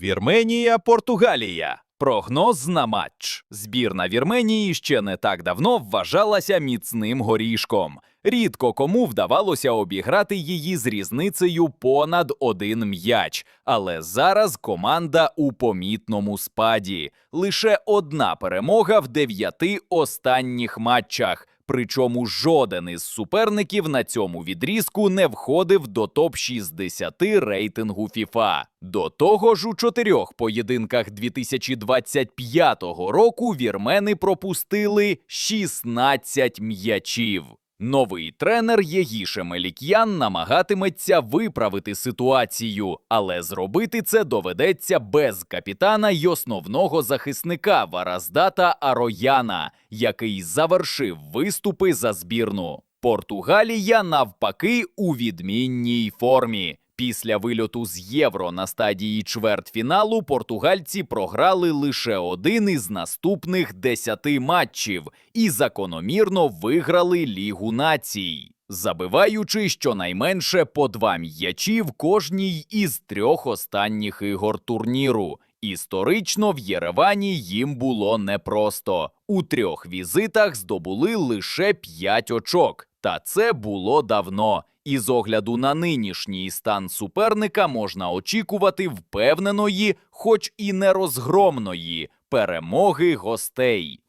Вірменія, Португалія. Прогноз на матч. Збірна Вірменії ще не так давно вважалася міцним горішком. Рідко кому вдавалося обіграти її з різницею понад один м'яч. Але зараз команда у помітному спаді. Лише одна перемога в дев'яти останніх матчах. Причому жоден із суперників на цьому відрізку не входив до топ-60 рейтингу FIFA. До того ж, у чотирьох поєдинках 2025 року вірмени пропустили 16 м'ячів. Новий тренер Єгіше Мелік'ян намагатиметься виправити ситуацію, але зробити це доведеться без капітана й основного захисника Вараздата Арояна, який завершив виступи за збірну. Португалія навпаки у відмінній формі. Після вильоту з євро на стадії чвертьфіналу португальці програли лише один із наступних десяти матчів і закономірно виграли Лігу націй, забиваючи щонайменше по два м'ячі в кожній із трьох останніх ігор турніру. Історично в Єревані їм було непросто. У трьох візитах здобули лише п'ять очок, та це було давно. І з огляду на нинішній стан суперника можна очікувати впевненої, хоч і нерозгромної, перемоги гостей.